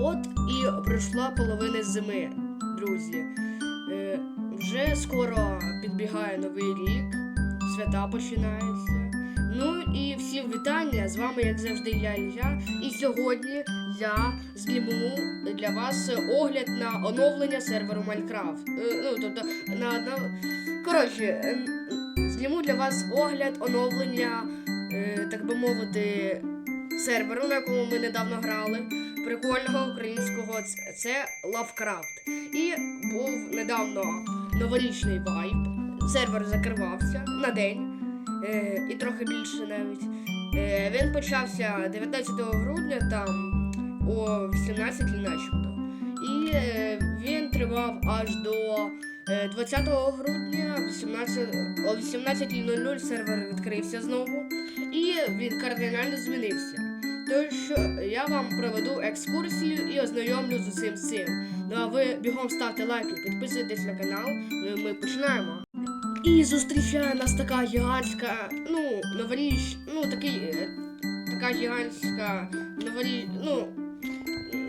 От і пройшла половина зими, друзі. Е, вже скоро підбігає новий рік, свята починаються. Ну і всім вітання! З вами, як завжди, я Ілля. І сьогодні я зніму для вас огляд на оновлення серверу Майнкрафт. Е, ну, тобто, на одно... Коротше, е, зніму для вас огляд оновлення, е, так би мовити, серверу, на якому ми недавно грали. Прикольного українського це Лавкрафт. І був недавно новорічний вайб. Сервер закривався на день, е, і трохи більше навіть. Е, він почався 19 грудня там о 18 начебто. І е, він тривав аж до е, 20 грудня 18, о 18.00 сервер відкрився знову. І він кардинально змінився. Тож я вам проведу екскурсію і ознайомлю з усім цим. Ну а ви бігом ставте лайки, підписуйтесь на канал. Ми, ми починаємо. І зустрічає нас така гігантська, ну, новоріч, ну такий, е, така гігантська новоріч, ну,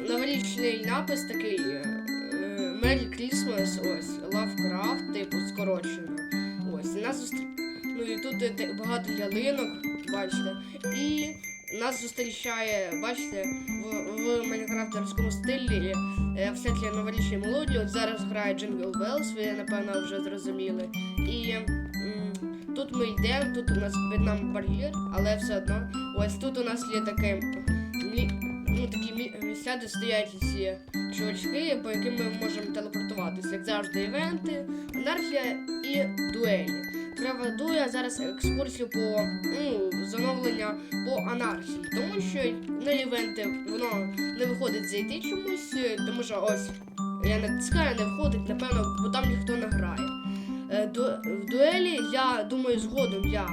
новорічний напис такий е, е, Merry Christmas, ось, Lovecraft, типу, скорочено. Ось, і нас зустр... Ну і тут багато ялинок, бачите. І нас зустрічає, бачите, в, в майнкрафтерському стилі е, всякі новорічні мелодії. От зараз грає Jingle Bells, ви напевно вже зрозуміли. І м, тут ми йдемо, тут у нас під нами бар'єр, але все одно. Ось тут у нас є таке мі, ну, такі мі- місця, де стоять ці чувачки, по яким ми можемо телепортуватися. Як завжди, івенти, анархія і дуелі. Проведу я зараз екскурсію по ну, зановлення по анархії, тому що на івенти воно не виходить зайти чомусь, е, тому що ось я натискаю, не виходить, напевно, бо там ніхто не грає. Е, ду- в дуелі я думаю, згодом я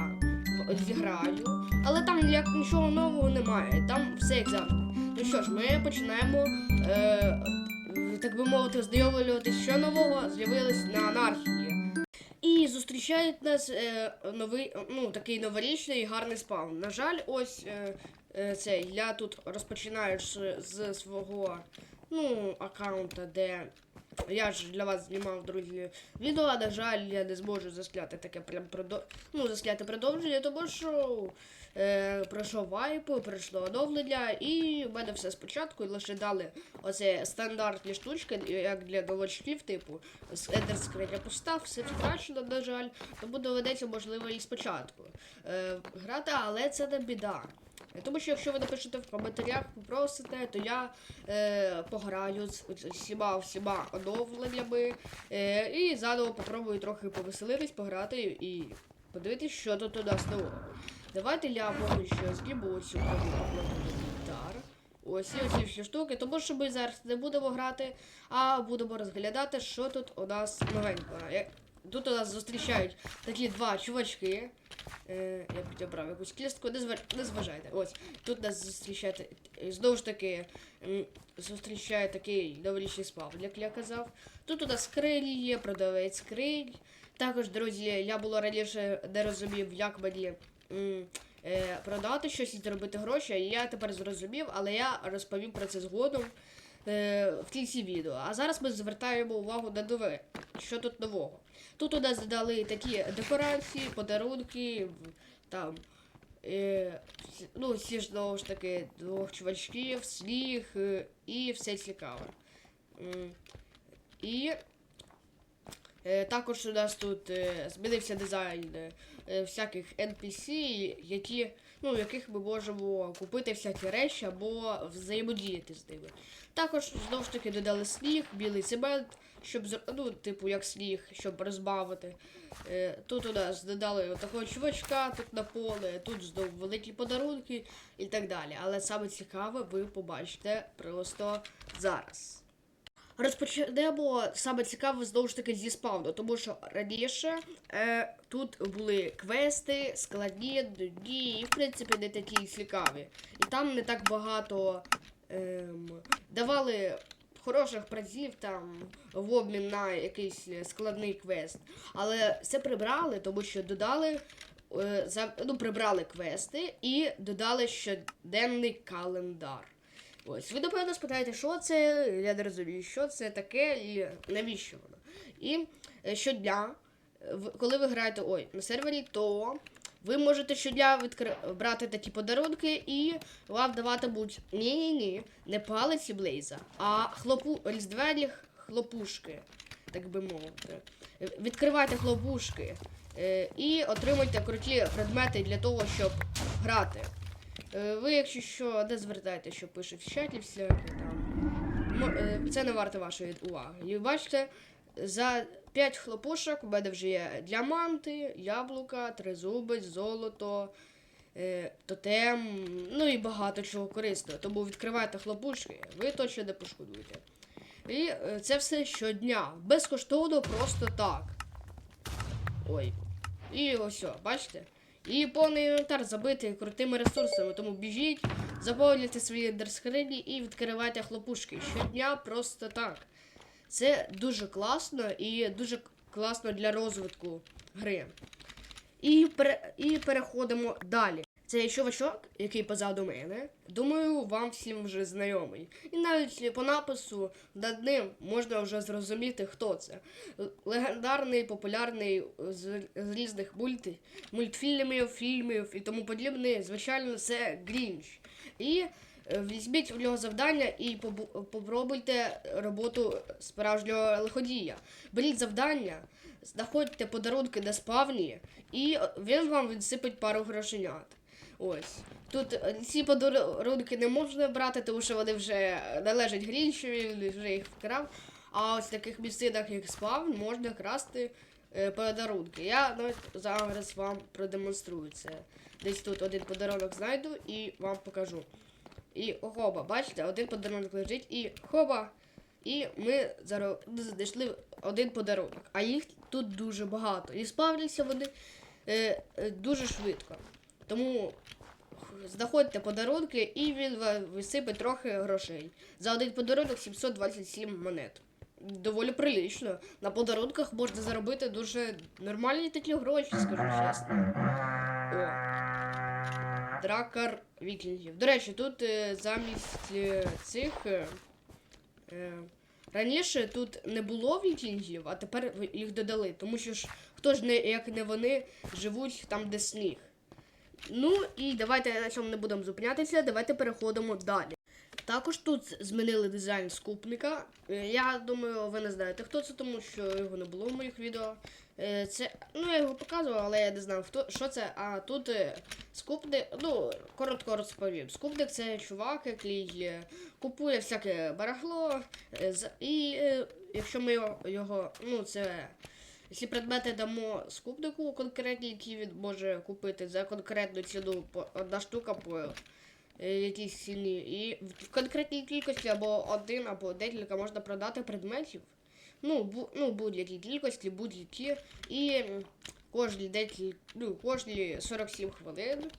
зіграю, але там як нічого нового немає, там все як завжди. Ну що ж, ми починаємо, е, так би мовити, ознайомлюватися, що нового з'явилось на анархії. Зустрічає нас е, новий, ну, такий новорічний гарний спаун. На жаль, ось е, е, цей, я тут розпочинаю з, з свого ну, аккаунта, де я ж для вас знімав, друзі, відео, а на жаль, я не зможу засляти таке прям продов... ну, заскляти продовження, тому що е, пройшов вайп, пройшло оновлення, і в мене все спочатку і лише дали оце стандартні штучки, як для новачків, типу, з Ender скриня пуста, все втрачено, на жаль, тому доведеться, можливо, і спочатку е, грати, але це не біда. Тому що якщо ви напишете в коментарях, попросите, то я е, пограю з всіма всіма оновленнями е, і заново попробую трохи повеселитись, пограти і подивитись, що тут у нас нового. Давайте я поки що зніму цю гітар. Ось і всі штуки, тому що ми зараз не будемо грати, а будемо розглядати, що тут у нас новенького. Е, Тут у нас зустрічають такі два чувачки. Е, я підібрав якусь кістку, не, зваж... не зважайте. Ось, тут нас зустрічає знову ж таки зустрічає такий новорічний спав, як я казав. Тут у нас скриль є, продавець скриль. Також, друзі, я було раніше не розумів, як мені е, продати щось і заробити гроші. Я тепер зрозумів, але я розповім про це згодом е, в кінці відео. А зараз ми звертаємо увагу на нове. Що тут нового? Тут у нас додали такі декорації, подарунки, там. Е, ну, всі ж знову ж таки двох чувачків, сніг е, і все цікаве. І е, також у нас тут е, змінився дизайн е, е, всяких NPC, які, ну, яких ми можемо купити всякі речі або взаємодіяти з ними. Також знову ж таки додали сніг, білий цемент, щоб ну, типу, як сніг, щоб розбавити. Е, тут у нас додали такого чувачка тут на поле, тут знову великі подарунки і так далі. Але саме цікаве ви побачите просто зараз. Розпочнемо саме цікаве знову ж таки зі спавну, тому що раніше е, тут були квести, складні, дні, і в принципі не такі цікаві. І там не так багато ем, давали хороших призів там в обмін на якийсь складний квест. Але це прибрали, тому що додали. е, Ну, прибрали квести і додали щоденний календар. Ось, ви напевно спитаєте, що це, я не розумію, що це таке і навіщо воно. І е, щодня, е, коли ви граєте ой, на сервері, то ви можете щодня відкри... брати такі подарунки і вам давати будуть ні-ні-ні, не палиці Блейза, а хлопу... різдвяні хлопушки, так би мовити. Відкривайте хлопушки е, і отримуйте круті предмети для того, щоб грати. Е, Ви, якщо що, де звертаєте, що пише в чаті всякі там. Е, Це не варто вашої уваги. І бачите, за 5 хлопушок у мене вже є діаманти, яблука, тризубець, золото, е, тотем, ну і багато чого корисного. Тому відкривайте хлопушки, ви точно не пошкодуєте. І це все щодня. Безкоштовно, просто так. Ой. І ось, бачите? І повний інвентар забитий крутими ресурсами, тому біжіть, заповнюйте свої ендерскрині і відкривайте хлопушки. Щодня просто так. Це дуже класно і дуже класно для розвитку гри. І, пере, і переходимо далі. Це чувачок, який позаду мене. Думаю, вам всім вже знайомий. І навіть по напису над ним можна вже зрозуміти, хто це. Легендарний, популярний з, з різних мульти, мультфільмів, фільмів і тому подібне. Звичайно, це Грінч. І е, візьміть у нього завдання і попробуйте роботу справжнього лиходія. Беріть завдання, знаходьте подарунки на спавні, і він вам відсипить пару грошенят. Ось. Тут е, ці подарунки не можна брати, тому що вони вже належать Грінчеві, він вже їх вкрав. А ось в таких місцинах, як спавн, можна красти е, подарунки. Я навіть зараз вам продемонструю це. Десь тут один подарунок знайду і вам покажу. І хоба, бачите, один подарунок лежить і хоба. І ми знайшли один подарунок. А їх тут дуже багато. І спавняться вони е, е, дуже швидко. Тому знаходьте подарунки і він висипе трохи грошей. За один подарунок 727 монет. Доволі прилично. На подарунках можна заробити дуже нормальні такі гроші, скажу чесно. О. Дракар вікінгів. До речі, тут е, замість е, цих. Е, раніше тут не було вікінгів, а тепер їх додали. Тому що ж хто ж не як не вони живуть там, де сніг. Ну і давайте на цьому не будемо зупинятися, давайте переходимо далі. Також тут змінили дизайн скупника. Е, Я думаю, ви не знаєте, хто це, тому що його не було в моїх відео. Е, Це, ну, я його показував, але я не знав, хто, що це. А тут е, скупник, ну, коротко розповім. Скупник це чувак, який купує всяке барахло. І якщо ми його ну, це. Якщо предмети дамо скупнику конкретні, які він може купити за конкретну ціну одна штука по е, якійсь ціні, і в конкретній кількості або один, або декілька можна продати предметів. Ну, бу, ну будь-які кількості, будь-які. І кожні декілька, ну, кожні 47 хвилин.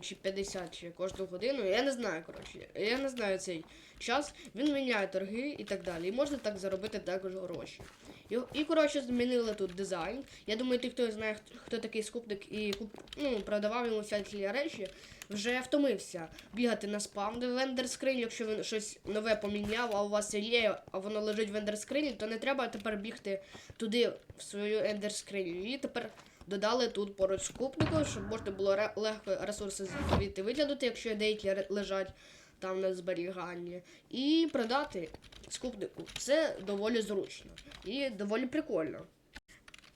Чи 50, чи кожну годину. Я не знаю, коротше. Я не знаю цей час. Він міняє торги і так далі. І можна так заробити також гроші. І, і коротше, змінили тут дизайн. Я думаю, ті, хто знає, хто, хто такий скупник і куп, ну, продавав йому всякі речі, вже втомився бігати на спам в ендерскрині, якщо він щось нове поміняв, а у вас є, а воно лежить в ендерскрині, то не треба тепер бігти туди, в свою ендерскриню. І тепер додали тут поруч скупнику, щоб можна було легко ресурси звідти витягнути, якщо деякі лежать там на зберіганні, і продати скупнику. Це доволі зручно і доволі прикольно.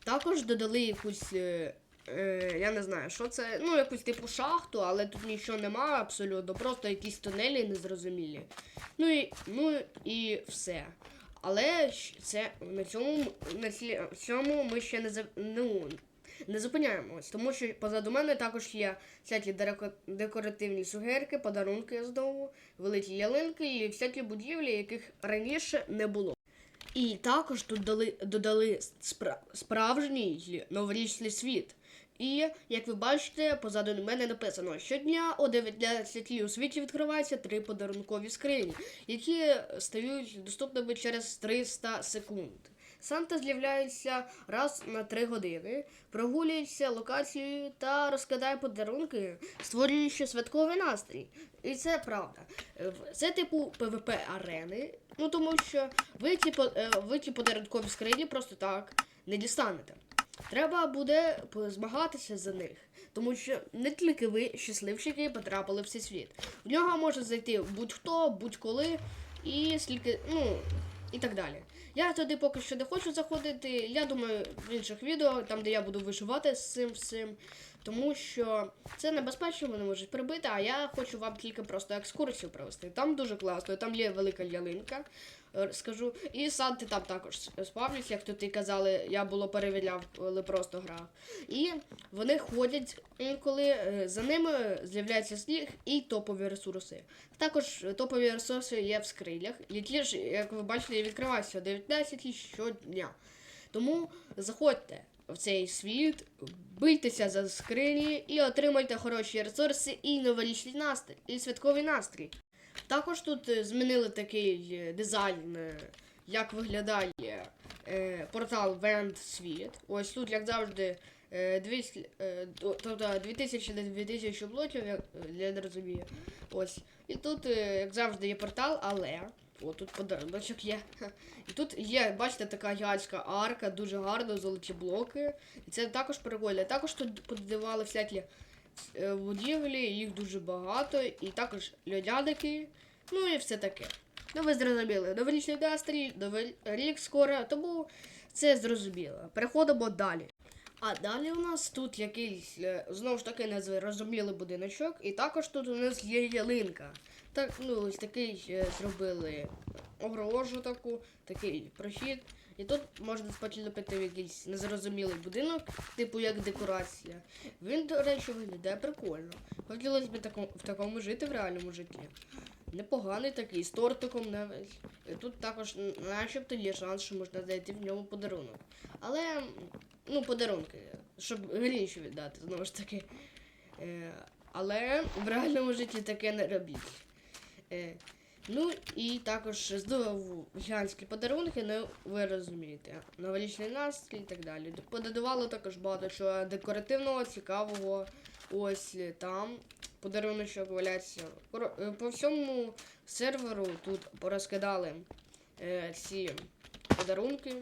Також додали якусь. Е, е, я не знаю, що це. Ну, якусь типу шахту, але тут нічого немає абсолютно, просто якісь тунелі незрозумілі. Ну і, ну і все. Але це на цьому на цьому ми ще не ну, не зупиняємось, тому що позаду мене також є всякі декоративні сугерки, подарунки знову, великі ялинки і всякі будівлі, яких раніше не було. І також тут дали, додали спра- справжній новорічний світ. І, як ви бачите, позаду мене написано, щодня о 19 у світі відкриваються три подарункові скрині, які стають доступними через 300 секунд. Санта з'являється раз на три години, прогулюється локацією та розкладає подарунки, створюючи святковий настрій. І це правда. Е, Це типу ПВП арени. Ну тому що ви ті, е, ви ті подарункові скрині просто так не дістанете. Треба буде змагатися за них, тому що не тільки ви щасливчики потрапили в цей світ. В нього може зайти будь-хто, будь-коли і скільки, ну і так далі. Я туди поки що не хочу заходити. Я думаю, в інших відео, там де я буду виживати з цим всім. Тому що це небезпечно, вони можуть прибити, а я хочу вам тільки просто екскурсію провести. Там дуже класно, там є велика ялинка, е, скажу. І санти там також спавляться, як тут і казали, я було перевіряв, але просто грав. І вони ходять інколи, е, за ними з'являється сніг і топові ресурси. Також топові ресурси є в скрилях, які ж, як ви бачите, відкриваються о 19 щодня. Тому заходьте в цей світ, бийтеся за скрині і отримайте хороші ресурси і новорічний настрій, і святковий настрій. Також тут е, змінили такий е, дизайн, е, як виглядає е, портал Венд Світ. Ось тут, як завжди, е, 200, е, тобто 2000 на 2000 блоків, е, я не розумію. Ось. І тут, е, як завжди, є портал, але. О, тут подарунок є. І тут є, бачите, така гігантська арка, дуже гарно, золоті блоки. І це також прикольно. Також тут подавали всякі е, будівлі, їх дуже багато, і також льодяники, ну і все таке. Ну, ви зрозуміли, новорічний настрій, новий рік скоро, тому це зрозуміло. Переходимо далі. А далі у нас тут якийсь, е, знову ж таки, незрозумілий будиночок, і також тут у нас є ялинка. Так, ну, ось такий е, зробили огорожу таку, такий прохід. І тут можна потрапити в якийсь незрозумілий будинок, типу як декорація. Він, до речі, виглядає прикольно. Хотілося б тако- в такому жити в реальному житті. Непоганий такий, з тортиком навіть. І тут також начебто є шанс, що можна знайти в ньому подарунок. Але, ну, подарунки, щоб гріші віддати, знову ж таки. Е, але в реальному житті таке не робіть. Е, ну і також знову гігантські подарунки, ну ви розумієте. Новорічний настрій і так далі. Подадувало також багато чого декоративного, цікавого. Ось е, там подаруночок валяться. Коро- е, По всьому серверу тут порозкидали е, ці подарунки.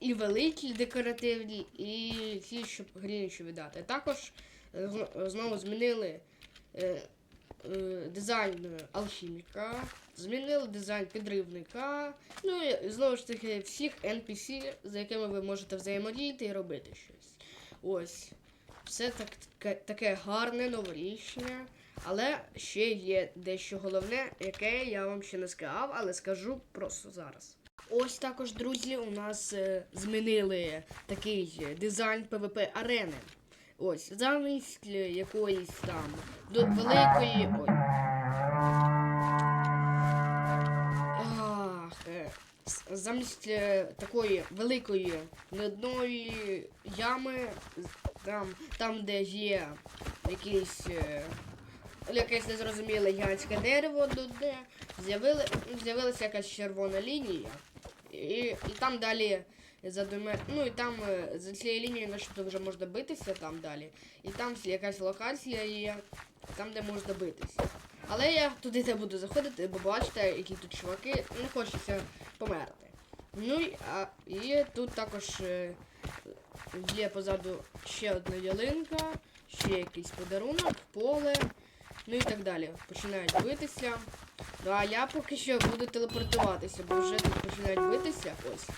І великі декоративні, і ті, щоб грінчу віддати. Також знову змінили дизайн алхіміка, змінили дизайн підривника. Ну і знову ж таки всіх NPC, з якими ви можете взаємодіяти і робити щось. Ось. Все так, таке, таке гарне, новорічне. Але ще є дещо головне, яке я вам ще не сказав, але скажу просто зараз. Ось також, друзі, у нас е, змінили такий е, дизайн PvP арени. Ось, замість якоїсь там до великої. Ой. Ах, е, замість такої великої нудної ями, там, там де є якийсь. е, Якесь незрозуміле гігантське дерево де з'явилася якась червона лінія, і, і там далі за двома, ну і там за цією лінією начебто вже можна битися там далі. І там якась локація є, там де можна битися. Але я туди не буду заходити, бо бачите, які тут чуваки, не хочеться померти. Ну а, і тут також е, є позаду ще одна ялинка, ще якийсь подарунок, поле, ну і так далі. Починають битися. Ну а я поки що буду телепортуватися, бо вже тут починають битися. Ось.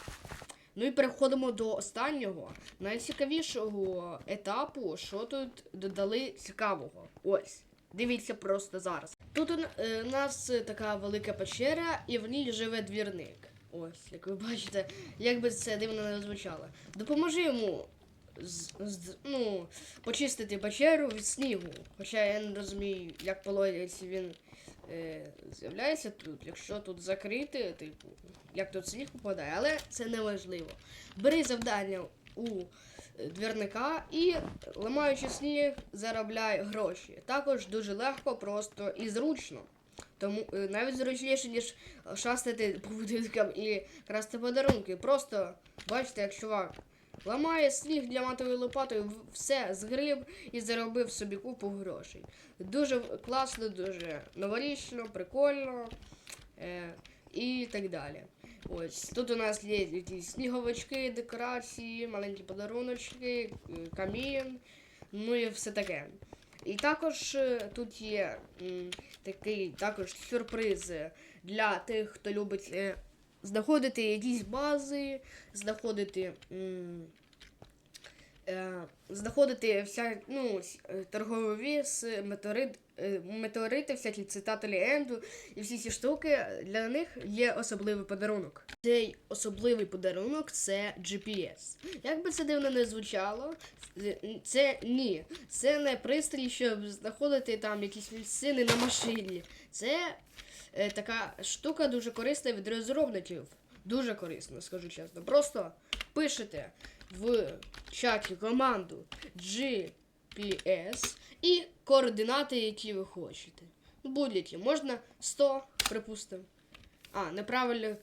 Ну і переходимо до останнього, найцікавішого етапу, що тут додали цікавого. Ось. Дивіться просто зараз. Тут е, у нас така велика печера, і в ній живе двірник. Ось, як ви бачите, як би це дивно не звучало. Допоможи йому з, з- ну, почистити печеру від снігу. Хоча я не розумію, як по логіці він е, з'являється тут, якщо тут закрити, типу, як тут сніг попадає, але це не важливо. Бери завдання у е, двірника і, ламаючи сніг, заробляй гроші. Також дуже легко, просто і зручно. Тому е, навіть зручніше, ніж шастати по будинкам і красти подарунки. Просто Бачите, як чувак ламає сніг діамантовою лопатою, в- все згріб і заробив собі купу грошей. Дуже класно, дуже новорічно, прикольно е, і так далі. Ось тут у нас є якісь сніговички, декорації, маленькі подаруночки, е, камін, ну і все таке. І також е, тут є м, такий також сюрприз для тих, хто любить е, знаходити якісь бази, знаходити. Е, знаходити вся, ну, е, торговий віз, метеорит, е, метеорити, всякі цитателі Енду і всі ці штуки, для них є особливий подарунок. Цей особливий подарунок це GPS. Як би це дивно не звучало, це- ні. Це не пристрій, щоб знаходити там якісь місцини на машині. Це така штука дуже корисна від розробників. Дуже корисна, скажу чесно. Просто пишете в чаті команду GPS і координати, які ви хочете. Будь-які. Можна 100, припустимо. А, неправильне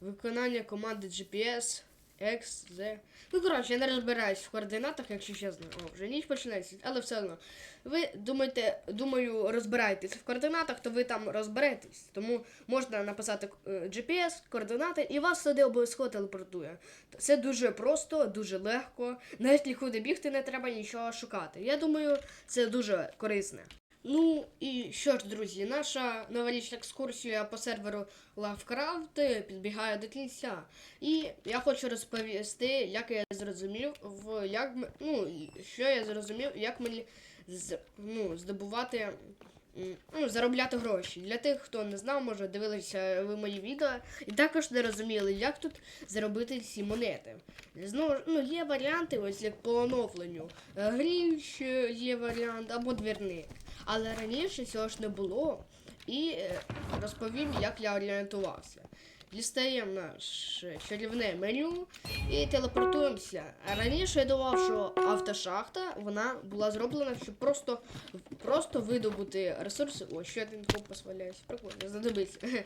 виконання команди GPS, X, Z. Ну, коротше, я не розбираюсь в координатах, якщо чесно. О, вже ніч починається, але все одно. Ви думаєте, думаю, розбираєтесь в координатах, то ви там розберетесь. Тому можна написати е, GPS, координати, і вас туди обов'язково телепортує. Це дуже просто, дуже легко. Навіть нікуди бігти не треба нічого шукати. Я думаю, це дуже корисне. Ну і що ж, друзі, наша новорічна екскурсія по серверу Lovecraft підбігає до кінця. І я хочу розповісти, як я зрозумів, як ну, що я зрозумів, як мені з, ну, здобувати. Ну, заробляти гроші. Для тих, хто не знав, може дивилися ви мої відео, і також не розуміли, як тут заробити ці монети. Знову ну, є варіанти, ось як по оновленню. Е, Гріч е, є варіант або двірник. Але раніше цього ж не було. І е, розповім, як я орієнтувався. Дістаємо наше чарівне меню і телепортуємося. Раніше я думав, що автошахта вона була зроблена, щоб просто, просто видобути ресурси. О, ще один компас валяється. Прикольно, знадобиться.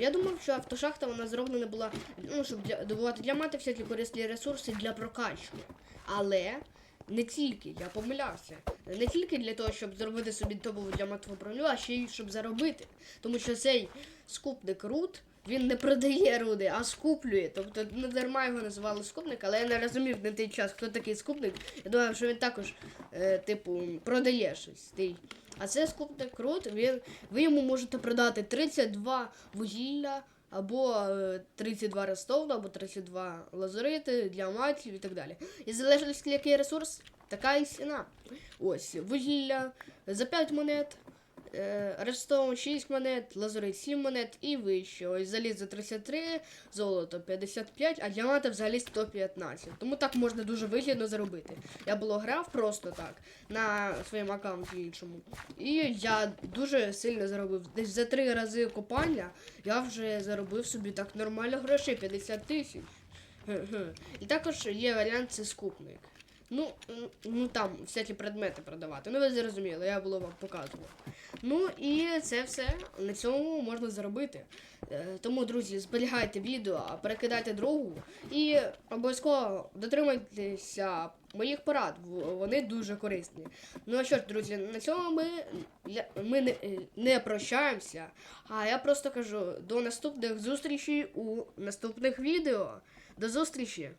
Я думав, що автошахта вона зроблена була, ну, щоб для, добувати діаманти, всякі корисні ресурси для прокачки. Але не тільки, я помилявся. Не тільки для того, щоб зробити собі топову діамантову броню, а ще й щоб заробити. Тому що цей скупник руд. Він не продає руди, а скуплює. Тобто не дарма його називали скупник, але я не розумів на той час, хто такий скупник. Я думав, що він також, е, типу, продає щось. А це скупник руд, він, ви йому можете продати 32 вугілля, або е, 32 рестовна, або 32 лазурити, діамантів і так далі. І залежно який ресурс, така і ціна. Ось вугілля за 5 монет. Е, 6 монет, лазурит 7 монет і вище. Ось залізо 33, золото 55, а діаманти взагалі 115. Тому так можна дуже вигідно заробити. Я було грав просто так на своєму аккаунті іншому. І я дуже сильно заробив. Десь за три рази копання я вже заробив собі так нормально грошей 50 тисяч. І також є варіант це скупник. Ну, ну там всякі предмети продавати. Ну ви зрозуміли, я було вам показував. Ну і це все на цьому можна заробити. Е, Тому, друзі, зберігайте відео, перекидайте другу і обов'язково дотримуйтеся моїх порад. Вони дуже корисні. Ну а що ж, друзі, на цьому ми, ми не, не прощаємося. А я просто кажу до наступних зустрічей у наступних відео. До зустрічі!